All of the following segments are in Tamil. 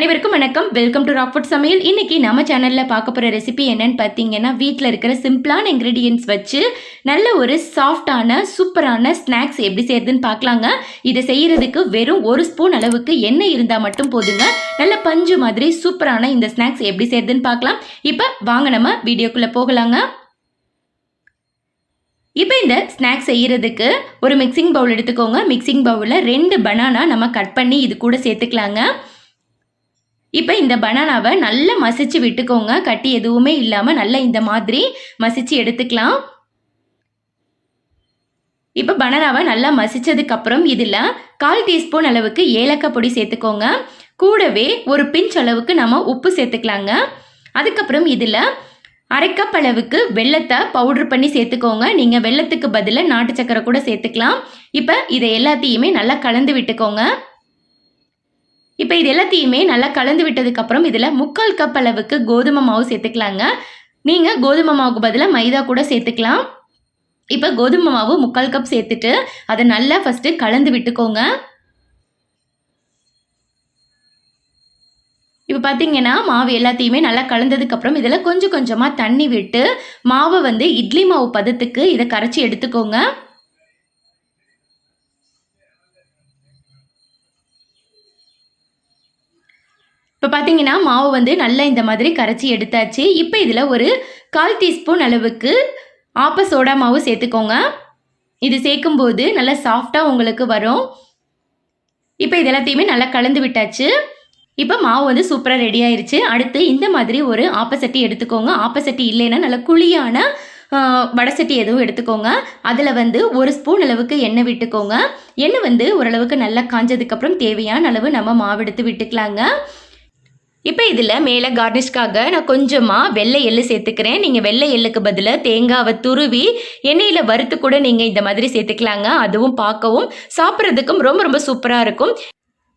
அனைவருக்கும் வணக்கம். வெல்கம் டு ராக்ஃபுட் சமையல். இன்னைக்கு நம்ம சேனலில் பார்க்க போகிற ரெசிபி என்னன்னு பார்த்தீங்கன்னா வீட்டில் இருக்கிற சிம்பிளான இன்க்ரீடியன்ஸ் வச்சு நல்ல ஒரு சாஃப்டான சூப்பரான ஸ்நாக்ஸ் எப்படி செய்யறதுன்னு பார்க்கலாங்க. இதை செய்யறதுக்கு வெறும் ஒரு ஸ்பூன் அளவுக்கு எண்ணெய் இருந்தால் மட்டும் போதுங்க. நல்ல பஞ்சு மாதிரி சூப்பரான இந்த ஸ்நாக்ஸ் எப்படி செய்யறதுன்னு பார்க்கலாம். இப்போ வாங்க நம்ம வீடியோக்குள்ளே போகலாங்க. இப்போ இந்த ஸ்நாக்ஸ் செய்யறதுக்கு ஒரு மிக்சிங் பவுல் எடுத்துக்கோங்க. மிக்சிங் பவுலில் ரெண்டு பனானா நம்ம கட் பண்ணி இது கூட சேர்த்துக்கலாங்க. இப்போ இந்த பனானாவை நல்லா மசிச்சு விட்டுக்கோங்க. கட்டி எதுவுமே இல்லாமல் நல்லா இந்த மாதிரி மசிச்சு எடுத்துக்கலாம். இப்போ பனானாவை நல்லா மசித்ததுக்கப்புறம் இதில் கால் டீஸ்பூன் அளவுக்கு ஏலக்காய் பொடி சேர்த்துக்கோங்க. கூடவே ஒரு பிஞ்ச் அளவுக்கு நம்ம உப்பு சேர்த்துக்கலாங்க. அதுக்கப்புறம் இதில் அரைக்கப் அளவுக்கு வெள்ளத்தை பவுடர் பண்ணி சேர்த்துக்கோங்க. நீங்கள் வெள்ளத்துக்கு பதிலாக நாட்டு சக்கரை கூட சேர்த்துக்கலாம். இப்போ இதை எல்லாத்தையுமே நல்லா கலந்து விட்டுக்கோங்க. இப்போ இது எல்லாத்தையுமே நல்லா கலந்து விட்டதுக்கப்புறம் இதில் முக்கால் கப் அளவுக்கு கோதுமை மாவு சேர்த்துக்கலாங்க. நீங்கள் கோதுமை மாவுக்கு பதிலாக மைதா கூட சேர்த்துக்கலாம். இப்போ கோதுமை மாவு முக்கால் கப் சேர்த்துட்டு அதை நல்லா ஃபஸ்ட்டு கலந்து விட்டுக்கோங்க. இப்போ பார்த்தீங்கன்னா மாவு எல்லாத்தையுமே நல்லா கலந்ததுக்கப்புறம் இதில் கொஞ்சம் கொஞ்சமாக தண்ணி விட்டு மாவை வந்து இட்லி மாவு பதத்துக்கு இதை கரைச்சி எடுத்துக்கோங்க. இப்போ பார்த்தீங்கன்னா மாவு வந்து நல்லா இந்த மாதிரி கரைச்சி எடுத்தாச்சு. இப்போ இதில் ஒரு கால் டீஸ்பூன் அளவுக்கு ஆப்ப சோடா மாவு சேர்த்துக்கோங்க. இது சேர்க்கும்போது நல்லா சாஃப்டாக உங்களுக்கு வரும். இப்போ இது எல்லாத்தையுமே நல்லா கலந்து விட்டாச்சு. இப்போ மாவு வந்து சூப்பராக ரெடி ஆயிடுச்சு அடுத்து இந்த மாதிரி ஒரு ஆப்பசட்டி எடுத்துக்கோங்க. ஆப்பசட்டி இல்லைன்னா நல்ல குழியான வடசட்டி எதுவும் எடுத்துக்கோங்க. அதில் வந்து ஒரு ஸ்பூன் அளவுக்கு எண்ணெய் விட்டுக்கோங்க. எண்ணெய் வந்து ஓரளவுக்கு நல்லா காஞ்சதுக்கப்புறம் தேவையான அளவு நம்ம மாவு எடுத்து விட்டுக்கலாங்க. இப்போ இதில் மேலே கார்னிஷ்காக நான் கொஞ்சமாக வெள்ளை எள்ளு சேர்த்துக்கிறேன். நீங்கள் வெள்ளை எள்ளுக்கு பதிலாக தேங்காவை துருவி எண்ணெயில் வறுத்து கூட நீங்கள் இந்த மாதிரி சேர்த்துக்கலாங்க. அதுவும் பார்க்கவும் சாப்பிட்றதுக்கும் ரொம்ப ரொம்ப சூப்பராக இருக்கும்.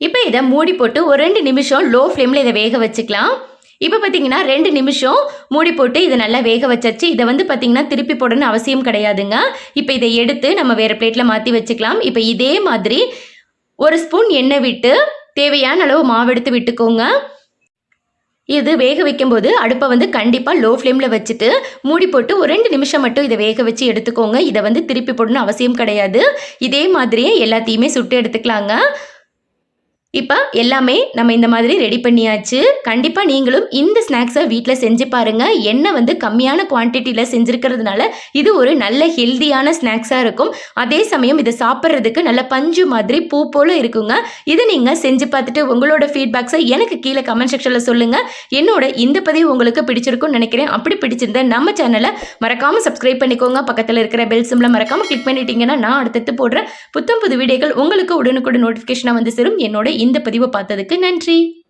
இப்போ இதை மூடி போட்டு ஒரு ரெண்டு நிமிஷம் லோ ஃப்ளேமில் இதை வேக வச்சுக்கலாம். இப்போ பார்த்தீங்கன்னா ரெண்டு நிமிஷம் மூடி போட்டு இதை நல்லா வேக வச்சாச்சு. இதை வந்து பார்த்தீங்கன்னா திருப்பி போடணும்னு அவசியம் கிடையாதுங்க. இப்போ இதை எடுத்து நம்ம வேறு பிளேட்டில் மாற்றி வச்சுக்கலாம். இப்போ இதே மாதிரி ஒரு ஸ்பூன் எண்ணெய் விட்டு தேவையான அளவு மாவு எடுத்து விட்டுக்கோங்க. இது வேக வைக்கும்போது அடுப்பை வந்து கண்டிப்பாக லோ ஃப்ளேமில் வச்சுட்டு மூடி போட்டு ஒரு ரெண்டு நிமிஷம் மட்டும் இதை வேக வச்சு எடுத்துக்கோங்க. இதை வந்து திருப்பி போடணும்னு அவசியம் கிடையாது. இதே மாதிரியே எல்லாத்தையுமே சுட்டு எடுத்துக்கலாங்க. இப்போ எல்லாமே நம்ம இந்த மாதிரி ரெடி பண்ணியாச்சு. கண்டிப்பாக நீங்களும் இந்த ஸ்நாக்ஸை வீட்டில் செஞ்சு பாருங்கள் எண்ணெய் வந்து கம்மியான குவான்டிட்டியில் செஞ்சுருக்கிறதுனால இது ஒரு நல்ல ஹெல்த்தியான ஸ்நாக்ஸாக இருக்கும். அதே சமயம் இதை சாப்பிட்றதுக்கு நல்ல பஞ்சு மாதிரி பூ போல் இருக்குங்க. இதை நீங்கள் செஞ்சு பார்த்துட்டு உங்களோட ஃபீட்பேக்ஸை எனக்கு கீழே கமெண்ட் செக்ஷனில் சொல்லுங்கள் என்னோட இந்த பதிவு உங்களுக்கு பிடிச்சிருக்கும்னு நினைக்கிறேன். அப்படி பிடிச்சிருந்தா நம்ம சேனலை மறக்காமல் சப்ஸ்கிரைப் பண்ணிக்கோங்க. பக்கத்தில் இருக்கிற பெல் சிம்ல மறக்காமல் கிளிக் பண்ணிட்டீங்கன்னா நான் அடுத்தடுத்து போடுற புத்தம் புது வீடியோக்கள் உங்களுக்கு உடனுக்குடன் நோட்டிஃபிகேஷனாக வந்து சேரும். என்னோட இந்த பதிவை பார்த்ததுக்கு நன்றி.